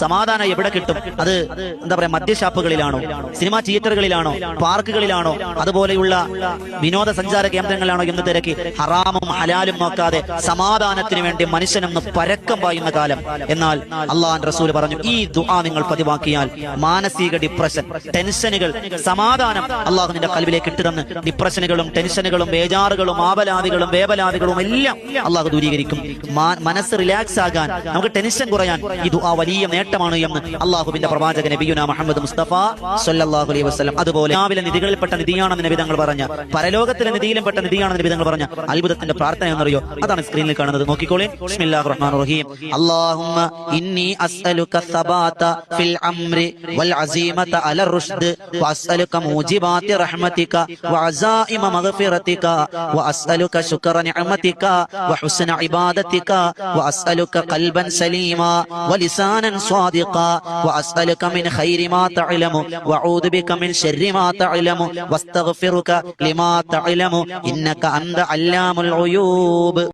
സമാധാനം എവിടെ കിട്ടും? അത് എന്താ പറയാ മദ്യഷാപ്പുകളിലാണോ സിനിമാ തിയേറ്ററുകളിലാണോ? പാർക്കുകളിലാണോ? അതുപോലെയുള്ള വിനോദസഞ്ചാര കേന്ദ്രങ്ങളിലാണോ എന്ന് തിരക്കി ഹറാമും ഹലാലും നോക്കാതെ സമാധാനത്തിന് വേണ്ടി മനുഷ്യനൊന്ന് പരക്കം പായുന്ന കാലം. എന്നാൽ അള്ളാഹാൻ റസൂൽ പറഞ്ഞു ഈ ദുആ നിങ്ങൾ പതിവാക്കിയാൽ മാനസിക ഡിപ്രഷൻ ടെൻഷനുകൾ സമാധാനം അള്ളാഹു നിന്റെ കൽവിലേക്ക് ഇട്ടുതന്ന്. ഡിപ്രഷനുകളും ടെൻഷനുകളും ബേജാറുകളും ആപലാദികളും വേവലാദികളും എല്ലാം അള്ളാഹു ദൂരീകരിക്കും. മനസ്സ് റിലാക്സ് ആകാൻ നമുക്ക് ടെൻഷൻ കുറയാൻ ഈ ദുആ വലിയ നേട്ടമാണ് എന്ന് അള്ളാഹുബിന്റെ പ്രവാചകൻ നബിയുന മുഹമ്മദ് മുസ്തഫ സൊല്ലാഹു അലൈഹി വസ്ലം അതുപോലെ രാവിലെ നിധികളിൽപ്പെട്ട നിധിയാണെന്ന് നിബിതങ്ങൾ പറഞ്ഞ പരലോകത്തിലെ നിധിയിലും പെട്ട നിധിയാണെന്ന് നിബിതങ്ങൾ പറഞ്ഞ അത്ഭുതത്തിന്റെ പ്രാർത്ഥന എന്നറിയോ? അതാണ് സ്ക്രീനിൽ കാണുന്നത്. നോക്കിക്കോളെ. ബിസ്മില്ലാഹിർ റഹ്മാനിർ റഹീം അല്ലാഹുമ്മ ഇന്നി അസ്അലുക സബാത ഫിൽ അംരി വൽ അസീമത അലർ റഹ്മതിക മഗ്ഫിറതിക നിഅമതിക വഹുസ്ന ഇബാദതിക ഖൽബൻ صادقا وأسألك من خير ما تعلم وأعوذ بك من شر ما تعلم واستغفرك لما تعلم إنك أنت علام الغيوب